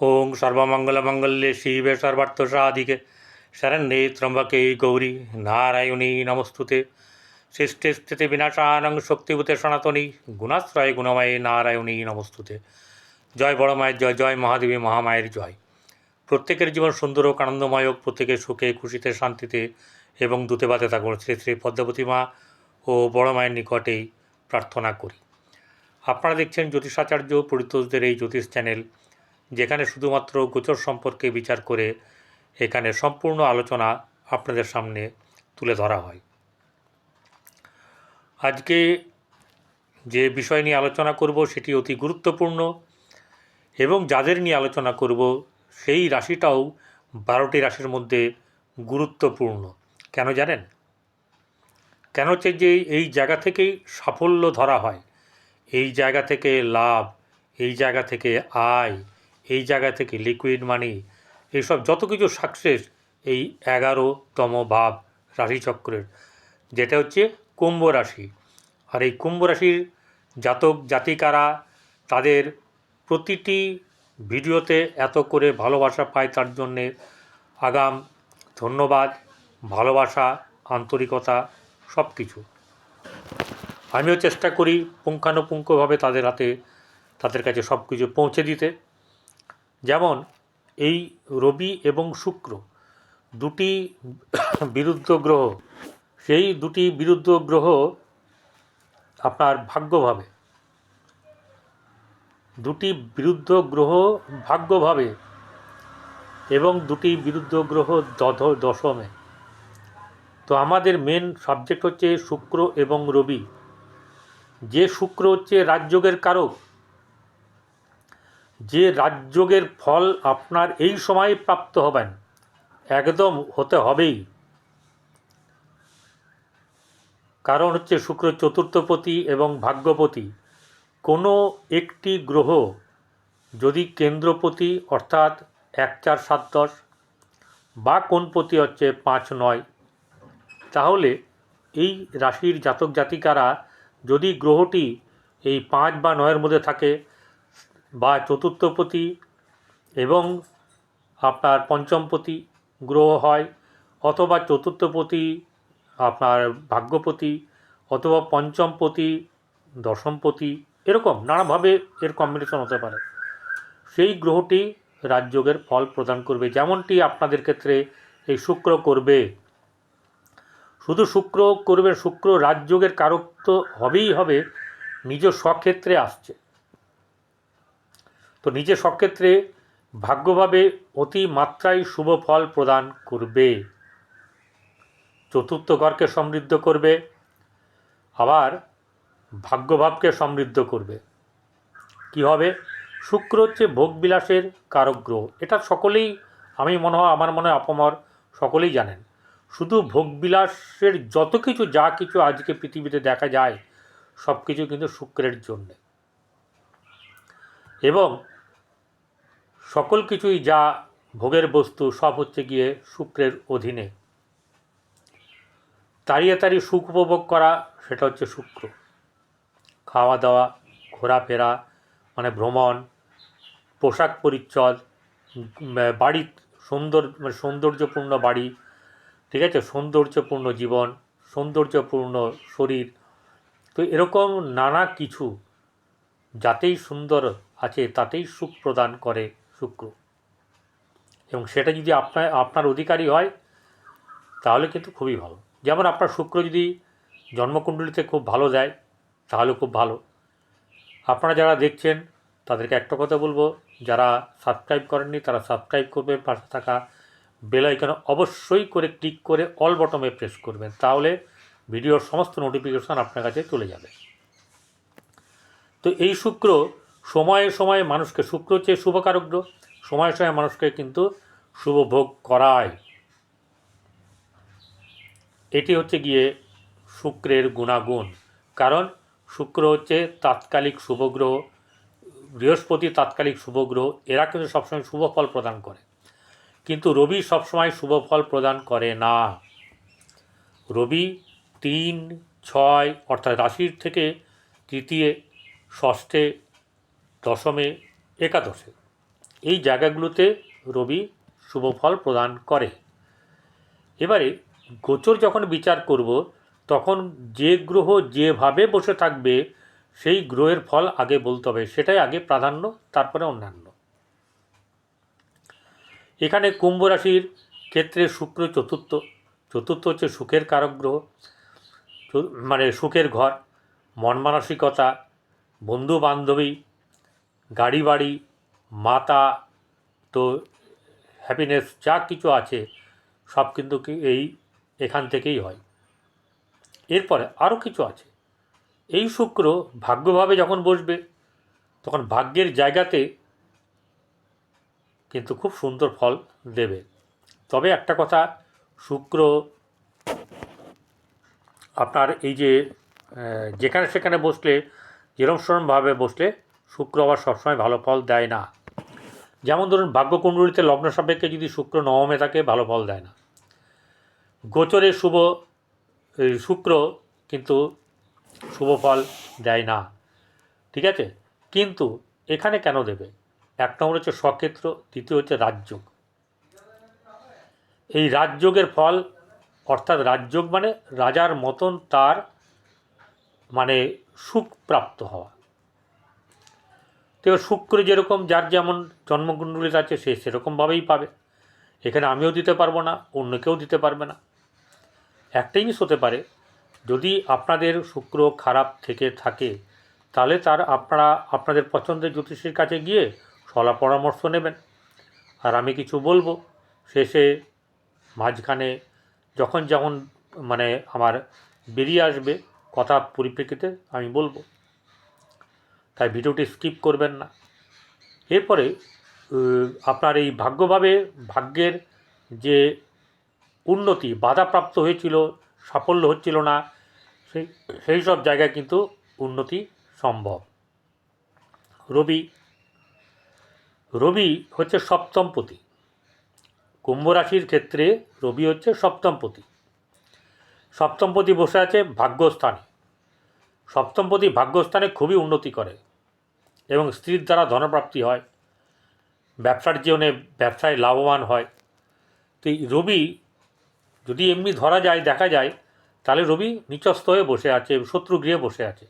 ওং সর্বমঙ্গলমঙ্গলে শিবে সর্বার্থ সাধিকে শরণ্যে ত্রম্বকে গৌরী নারায়ণী নমস্তুতে সৃষ্টি স্থিতি বিনাশানং শক্তিভূতে সনাতনী গুণাশ্রয় গুণময়ে নারায়ণী নমস্তুতে জয় বড় মায়ের জয় জয় মহাদেবী মহামায়ের জয় প্রত্যেকের জীবন সুন্দর হোক, আনন্দময় হোক প্রত্যেকের সুখে, খুশিতে, শান্তিতে এবং দূতেবাতে থাকুন। শ্রী শ্রী পদ্মাবতী মা ও বড় মায়ের নিকটেই প্রার্থনা করি। আপনারা দেখছেন জ্যোতিষাচার্য পরিতোষদের এই জ্যোতিষ চ্যানেল। যেখানে শুধুমাত্র গোচর সম্পর্কে বিচার করে এখানে সম্পূর্ণ আলোচনা আপনাদের সামনে তুলে ধরা হয়। আজকে যে বিষয় নিয়ে আলোচনা করব সেটি অতি গুরুত্বপূর্ণ এবং যাদের নিয়ে আলোচনা করব সেই রাশিটাও বারোটি রাশির মধ্যে গুরুত্বপূর্ণ। কেন জানেন? কেন হচ্ছে যে এই জায়গা থেকেই সাফল্য ধরা হয়? এই জায়গা থেকে লাভ, এই জায়গা থেকে আয় এই জায়গা থেকে লিকুইড মানি এইসব যত কিছু সাকসেস এই এগারোতম ভাব রাশিচক্রের, যেটা হচ্ছে কুম্ভ রাশি। আর এই কুম্ভ রাশির জাতক জাতিকারা তাদের প্রতিটি ভিডিওতে এত করে ভালোবাসা পায় তার জন্যে আগাম, ধন্যবাদ, ভালোবাসা, আন্তরিকতা সব কিছু আমিও চেষ্টা করি পুঙ্খানুপুঙ্খভাবে তাদের হাতে, তাদের কাছে সব কিছু পৌঁছে দিতে। যেমন এই রবি এবং শুক্র দুটি বিরুদ্ধ গ্রহ, সেই দুটি বিরুদ্ধ গ্রহ আপনার ভাগ্যভাবে। দুটি বিরুদ্ধ গ্রহ ভাগ্যভাবে এবং দুটি বিরুদ্ধ গ্রহ দধ, দশমে। তো আমাদের মেন সাবজেক্ট হচ্ছে শুক্র এবং রবি। যে শুক্র হচ্ছে রাজযোগের কারক যে রাজযোগের ফল আপনার এই সময়ে প্রাপ্ত হবেন, একদম হতে হবেই। কারণ হচ্ছে শুক্র চতুর্থপতি এবং ভাগ্যপতি, কোনো একটি গ্রহ যদি কেন্দ্রপতি অর্থাৎ এক চার সাত দশ বা কোন পতি হচ্ছে পাঁচ নয়, তাহলে এই রাশির জাতক জাতিকারা যদি গ্রহটি এই পাঁচ বা নয়ের মধ্যে থাকে বা চতুর্থপতি এবং আপনার পঞ্চমপতি গ্রহ হয়, অথবা চতুর্থপতি আপনার ভাগ্যপতি অথবা পঞ্চমপতি দশমপতি এরকম নানাভাবে এর কম্বিনেশন হতে পারে। সেই গ্রহটি রাজযোগের ফল প্রদান করবে, যেমনটি আপনাদের ক্ষেত্রে এই শুক্র করবে। শুধু শুক্র করবে, শুক্র রাজযোগের কারক তো হবেই হবে, নিজ স্বক্ষেত্রে আসছে। তো নিজের স্বক্ষেত্রে ভাগ্যভাবে অতি মাত্রায় শুভ ফল প্রদান করবে। চতুর্থ ঘরকে সমৃদ্ধ করবে, আবার ভাগ্যভাবকে সমৃদ্ধ করবে। কি হবে? শুক্র হচ্ছে ভোগবিলাসের কারক গ্রহ। এটা সকলেই, আমি মনে হয়, আমার মনে হয়, আপমর সকলেই জানেন। শুধু ভোগবিলাসের যত কিছু, যা কিছু আজকে পৃথিবীতে দেখা যায় সব কিছু কিন্তু শুক্রের জন্যে। এবং সকল কিছুই যা ভোগের বস্তু সব হচ্ছে গিয়ে শুক্রের অধীনে। তাড়িয়ে তাড়িয়ে সুখ উপভোগ করা, সেটা হচ্ছে শুক্র। খাওয়া দাওয়া ঘোরাফেরা মানে ভ্রমণ, পোশাক পরিচ্ছদ বাড়ি সুন্দর মানে সৌন্দর্যপূর্ণ বাড়ি, ঠিক আছে? সৌন্দর্যপূর্ণ জীবন, সৌন্দর্যপূর্ণ শরীর। তো এরকম নানা কিছু, যাতেই সুন্দর আছে, তাতেই সুখ প্রদান করে শুক্র। এবং সেটা যদি আপনার আপনার অধিকারী হয়, তাহলে কিন্তু খুবই ভালো। যেমন আপনার শুক্র যদি জন্মকুণ্ডলিতে খুব ভালো দেয় তাহলে খুব ভালো। আপনারা যারা দেখছেন, তাদেরকে একটা কথা বলব, যারা সাবস্ক্রাইব করেননি, তারা সাবস্ক্রাইব করবে পাশে থাকা বেল আইকনে অবশ্যই করে ক্লিক করে অল বটমে প্রেস করবেন, তাহলে ভিডিওর সমস্ত নোটিফিকেশান আপনার কাছে চলে যাবে। তো এই শুক্র সময়ে সময়ে মানুষকে শুক্র হচ্ছে শুভকারক গ্রহ, সময়ে সময়ে মানুষকে কিন্তু শুভ ভোগ করায়। এটি হচ্ছে গিয়ে শুক্রের গুণাগুণ। কারণ শুক্র হচ্ছে তাৎকালিক শুভগ্রহ, বৃহস্পতি তাৎকালিক শুভগ্রহ, এরা কিন্তু সবসময় শুভ ফল প্রদান করে। কিন্তু রবি সবসময় শুভ ফল প্রদান করে না। রবি তিন, ছয়, অর্থাৎ রাশির থেকে তৃতীয়, ষষ্ঠে দশমে একাদশে। এই জায়গাগুলোতে রবি শুভ ফল প্রদান করে। এবারে গোচর যখন বিচার করব, তখন যে গ্রহ যেভাবে বসে থাকবে, সেই গ্রহের ফল আগে বলতে হবে। সেটাই আগে প্রাধান্য, তারপরে অন্যান্য। এখানে কুম্ভ রাশির ক্ষেত্রে শুক্র চতুর্থ। চতুর্থ হচ্ছে সুখের কারক গ্রহ। মানে সুখের ঘর মন মানসিকতা বন্ধু বান্ধবী গাড়ি বাড়ি মাতা, তো হ্যাপিনেস যা কিছু আছে, সব কিন্তু এই এখান থেকেই হয়। এরপরে আরও কিছু আছে। এই শুক্র ভাগ্যভাবে যখন বসবে, তখন ভাগ্যের জায়গাতে কিন্তু খুব সুন্দর ফল দেবে। তবে একটা কথা, শুক্র আপনার এই যে যেখানে সেখানে বসলে, যেরম সেরমভাবে বসলে শুক্র আবার সবসময় ভালো ফল দেয় না। যেমন ধরুন, ভাগ্যকুণ্ডলিতে লগ্ন সাপেক্ষে যদি শুক্র নবমে থাকে, ভালো ফল দেয় না। গোচরে শুভ শুক্র কিন্তু শুভ ফল দেয় না। ঠিক আছে? কিন্তু এখানে কেন দেবে? এক নম্বর হচ্ছে স্বক্ষেত্র দ্বিতীয় হচ্ছে রাজযোগ। এই রাজযোগের ফল, অর্থাৎ রাজযোগ মানে রাজার মতন তার মানে সুখ প্রাপ্ত হওয়া। তো এবার শুক্র যেরকম, যার যেমন জন্মকুণ্ডলিতে আছে, সে সেরকমভাবেই পাবে। এখানে আমিও দিতে পারব না, অন্য কেউ দিতে পারবে না। একটা জিনিস হতে পারে, যদি আপনাদের শুক্র খারাপ থেকে থাকে, তাহলে তার আপনারা, আপনাদের পছন্দের জ্যোতিষীর কাছে গিয়ে সলা পরামর্শ নেবেন। আর আমি কিছু বলব, শেষে মাঝখানে যখন যখন মানে আমার বেরিয়ে আসবে কথা পরিপ্রেক্ষিতে আমি বলব। তাই ভিডিওটি স্কিপ করবেন না। এরপরে আপনার এই ভাগ্যভাবে ভাগ্যের যে উন্নতি, বাধাপ্রাপ্ত হয়েছিল, সাফল্য হচ্ছিল না, সেই সেই সব জায়গায় কিন্তু উন্নতি সম্ভব। রবি রবি হচ্ছে সপ্তমপতি কুম্ভ রাশির ক্ষেত্রে রবি হচ্ছে সপ্তমপতি সপ্তমপতি বসে আছে ভাগ্যস্থানে। সপ্তমপতি ভাগ্যস্থানে খুবই উন্নতি করে। এবং স্ত্রীর দ্বারা ধনপ্রাপ্তি হয়। ব্যবসার জীবনে ব্যবসায় লাভবান হয়। তো এই রবি যদি এমনি ধরা যায়, দেখা যায়, তাহলে রবি নিচস্থ হয়ে বসে আছে, শত্রু গৃহে বসে আছে।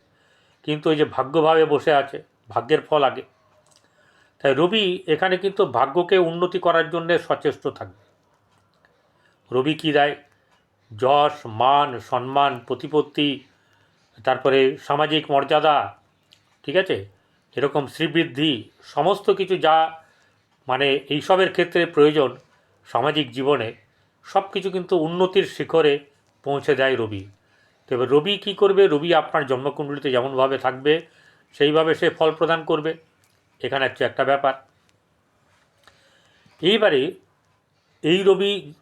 কিন্তু এই যে ভাগ্যভাবে বসে আছে, ভাগ্যের ফল আগে। তাই রবি এখানে কিন্তু ভাগ্যকে উন্নতি করার জন্যে সচেষ্ট থাকবে। রবি কী দেয়? যশ, মান, সম্মান, প্রতিপত্তি, তারপরে সামাজিক মর্যাদা, ঠিক আছে? এরকম শ্রীবৃদ্ধি, সমস্ত কিছু যা মানে এইসবের ক্ষেত্রে প্রয়োজন সামাজিক জীবনে সব কিছু কিন্তু উন্নতির শিখরে পৌঁছে দেয় রবি। তো এবার রবি কী করবে? রবি আপনার জন্মকুণ্ডলিতে যেমনভাবে থাকবে, সেইভাবে সে ফল প্রদান করবে। এখানে হচ্ছে একটা ব্যাপার। এইবারে এই রবি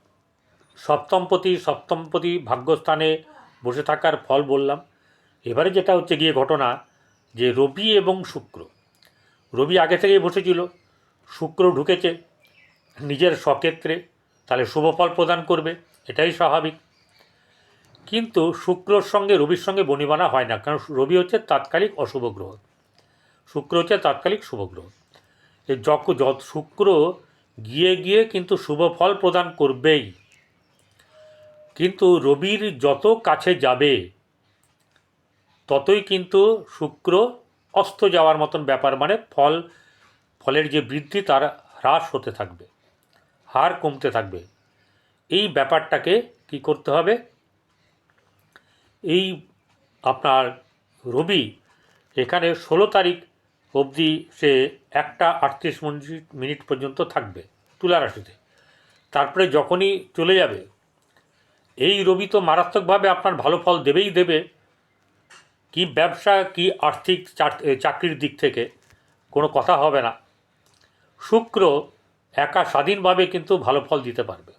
সপ্তমপতি সপ্তমপতি ভাগ্যস্থানে বসে থাকার ফল বললাম। এবারে যেটা হচ্ছে গিয়ে ঘটনা যে রবি এবং শুক্র। রবি আগে থেকেই বসেছিল, শুক্র ঢুকেছে, নিজের স্বক্ষেত্রে তাহলে শুভ ফল প্রদান করবে, এটাই স্বাভাবিক। কিন্তু শুক্রর সঙ্গে রবির সঙ্গে বনিবানা হয় না, কারণ রবি হচ্ছে তাৎকালিক অশুভ গ্রহ। শুক্র হচ্ছে তাৎকালিক শুভ গ্রহ। যক শুক্র গিয়ে গিয়ে কিন্তু শুভ ফল প্রদান করবেই। কিন্তু রবির যত কাছে যাবে ততই কিন্তু শুক্র অস্ত যাওয়ার মতন ব্যাপার মানে ফল, ফলের যে বৃদ্ধি তার হ্রাস হতে থাকবে, হার কমতে থাকবে। এই ব্যাপারটাকে কি করতে হবে? এই আপনার রবি এখানে ষোলো তারিখ অবধি সে একটা আটত্রিশ মিনিট মিনিট পর্যন্ত থাকবে তুলা রাশিতে। তারপরে যখনই চলে যাবে, এই রবি তো মারাত্মকভাবে আপনার ভালো ফল দেবেই দেবে। কি ব্যবসা, কি আর্থিক চাকরির দিক থেকে কোনো কথা হবে না। শুক্র একা স্বাধীনভাবে কিন্তু ভালো ফল দিতে পারবে।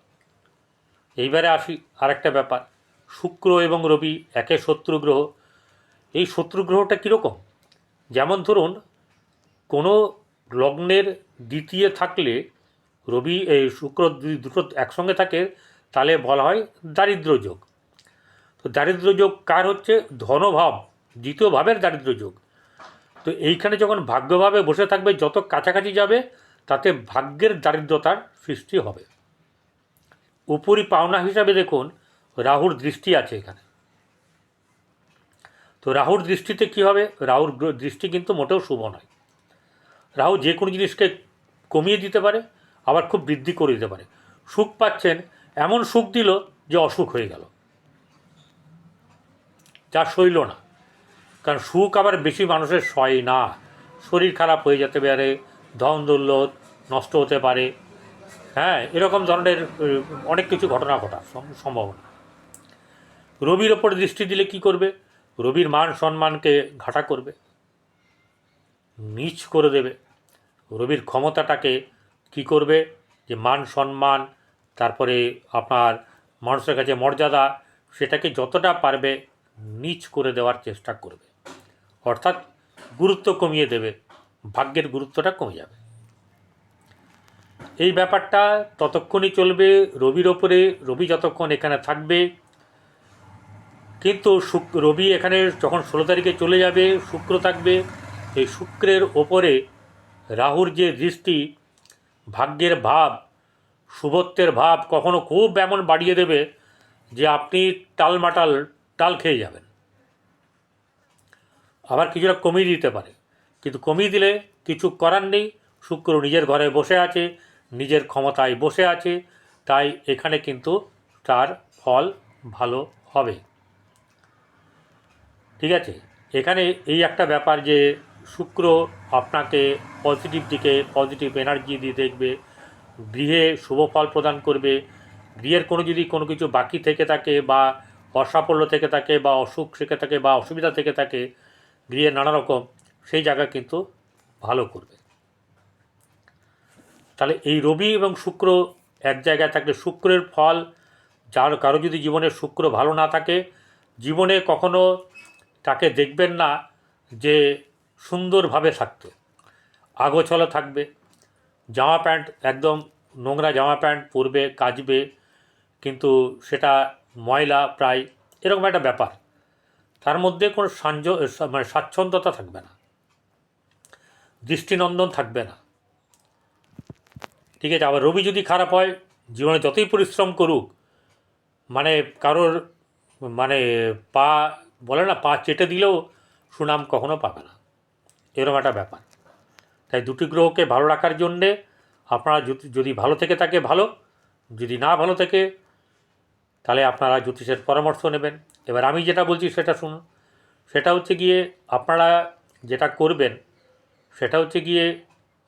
এইবারে আসি আরেকটা ব্যাপার। শুক্র এবং রবি একে শত্রু গ্রহ। এই শত্রু গ্রহটা কীরকম? যেমন ধরুন, কোনো লগ্নের দ্বিতীয় থাকলে রবি এই শুক্র যদি দুটো একসঙ্গে থাকে, তাহলে বলা হয় দারিদ্র যোগ। তো দারিদ্র যোগ কার হচ্ছে? ধনভাব। দ্বিতীয় ভাবের দারিদ্র যোগ। তো এইখানে যখন ভাগ্যভাবে বসে থাকবে, যত কাছাকাছি যাবে, তাতে ভাগ্যের দারিদ্রতার সৃষ্টি হবে। উপরি পাওনা হিসাবে দেখুন, রাহুর দৃষ্টি আছে এখানে। তো রাহুর দৃষ্টিতে কি হবে? রাহুর দৃষ্টি কিন্তু মোটেও শুভ নয়। রাহু যে কোনো জিনিসকে কমিয়ে দিতে পারে, আবার খুব বৃদ্ধি করে দিতে পারে। সুখ পাচ্ছেন, এমন সুখ দিল যে অসুখ হয়ে গেল। যা সইল না। কারণ সুখ আবার বেশি মানুষের সয় না। শরীর খারাপ হয়ে যেতে পারে, ধন দৌলত নষ্ট হতে পারে। হ্যাঁ এরকম ধরনের অনেক কিছু ঘটনা ঘটার সম- সম্ভাবনা। রবির ওপর দৃষ্টি দিলে কি করবে? রবির মান সম্মানকে ঘাটা করবে। নিচ করে দেবে। রবির ক্ষমতাটাকে কি করবে? যে মান সম্মান, তারপরে আপনার মানুষের কাছে মর্যাদা, সেটাকে যতটা পারবে নিচ করে দেওয়ার চেষ্টা করবে। অর্থাৎ গুরুত্ব কমিয়ে দেবে, ভাগ্যের গুরুত্বটা কমে যাবে। এই ব্যাপারটা ততক্ষণই চলবে, রবির ওপরে, রবি যতক্ষণ এখানে থাকবে, কিন্তু শুক রবি এখানে যখন ষোলো তারিখে চলে যাবে, শুক্র থাকবে, এই শুক্রের ওপরে রাহুর যে দৃষ্টি, ভাগ্যের ভাব, শুভত্বের ভাব কখনো খুব এমন বাড়িয়ে দেবে যে আপনি টালমাটাল, টাল খেয়ে যাবেন। আবার কিছুটা কমিয়ে দিতে পারে। কিন্তু কমিয়ে দিলে কিছু করার নেই। শুক্র নিজের ঘরে বসে আছে, নিজের ক্ষমতায় বসে আছে, তাই এখানে কিন্তু তার ফল ভালো হবে। ঠিক আছে? এখানে এই একটা ব্যাপার যে শুক্র আপনাকে পজিটিভ দিকে পজিটিভ এনার্জি দিয়ে দেখবে, গৃহে শুভ ফল প্রদান করবে, গৃহের কোনো যদি কোনো কিছু বাকি থেকে থাকে বা অসাফল্য থেকে থাকে বা অসুখ থেকে থাকে বা অসুবিধা থেকে থাকে গৃহে নানা রকম সেই জায়গা কিন্তু ভালো করবে। তাহলে এই রবি এবং শুক্র এক জায়গায় থাকলে শুক্রের ফল, যার কারও যদি জীবনে শুক্র ভালো না থাকে, জীবনে কখনো তাকে দেখবেন না যে সুন্দরভাবে থাকতে। আগোছালো থাকবে, জামা প্যান্ট, একদম নোংরা জামা প্যান্ট পরবে, কাচবে, কিন্তু সেটা ময়লা প্রায়, এরকম একটা ব্যাপার। তার মধ্যে কোনো সাঞ্জ মানে স্বাচ্ছন্দ্যতা থাকবে না। দৃষ্টিনন্দন থাকবে না। ঠিক আছে, আবার রবি যদি খারাপ হয়, জীবনে যতই পরিশ্রম করুক মানে কারোর মানে পা, বলে না, পা চেটে দিলেও সুনাম কখনো পাবে না। এরকম একটা ব্যাপার। তাই দুটি গ্রহকে ভালো রাখার জন্যে আপনারা যদি- যদি ভালো থেকে থাকে ভালো, যদি না ভালো থেকে, তাহলে আপনারা জ্যোতিষের পরামর্শ নেবেন। এবার আমি যেটা বলছি সেটা শুনুন। সেটা হচ্ছে গিয়ে আপনারা যেটা করবেন, সেটা হচ্ছে গিয়ে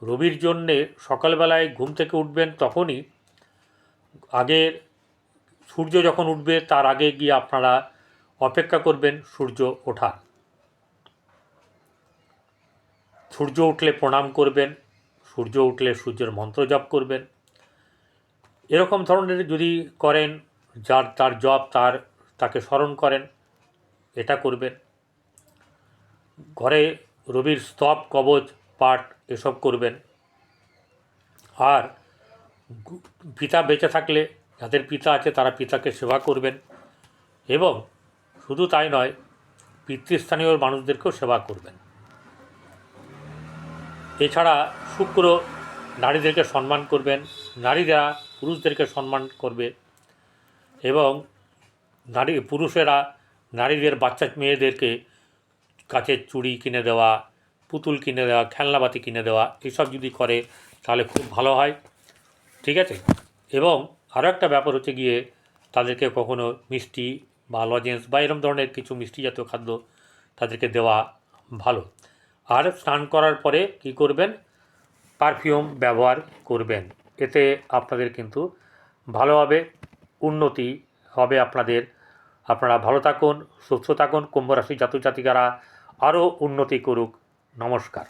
রবির জন্যে সকালবেলায় ঘুম থেকে উঠবেন তখনই। আগের সূর্য যখন উঠবে তার আগে গিয়ে আপনারা অপেক্ষা করবেন সূর্য ওঠার। সূর্য উঠলে প্রণাম করবেন, সূর্য উঠলে সূর্যের মন্ত্র জপ করবেন। এরকম ধরনের যদি করেন, যার, তার জপ, তার তাকে স্মরণ করেন, এটা করবেন। ঘরে রবির স্তব, কবচ, পাঠ এসব করবেন। আর পিতা বেঁচে থাকলে যাদের পিতা আছে তারা পিতাকে সেবা করবেন। এবং শুধু তাই নয়, পিতৃস্থানীয় মানুষদেরকেও সেবা করবেন। এছাড়া শুক্র নারীদেরকে সম্মান করবেন। নারীরা পুরুষদেরকে সম্মান করবে। এবং নারী, পুরুষেরা নারীদের বাচ্চা, মেয়েদেরকে কাচের চুড়ি কিনে দেওয়া, পুতুল কিনে দেওয়া, খেলনাবাতি কিনে দেওয়া, এসব যদি করে, তাহলে খুব ভালো হয়। ঠিক আছে? এবং আরও একটা ব্যাপার হচ্ছে গিয়ে, তাদেরকে কখনো মিষ্টি বা লজেন্স বা এরকম ধরনের কিছু মিষ্টি জাতীয় খাদ্য তাদেরকে দেওয়া ভালো। আর স্নান করার পরে কি করবেন? পারফিউম ব্যবহার করবেন। এতে আপনাদের কিন্তু ভালোভাবে উন্নতি হবে আপনাদের। আপনারা ভালো থাকুন, সুস্থ থাকুন কুম্ভ রাশি জাতক জাতিকারা আরও উন্নতি করুক। নমস্কার।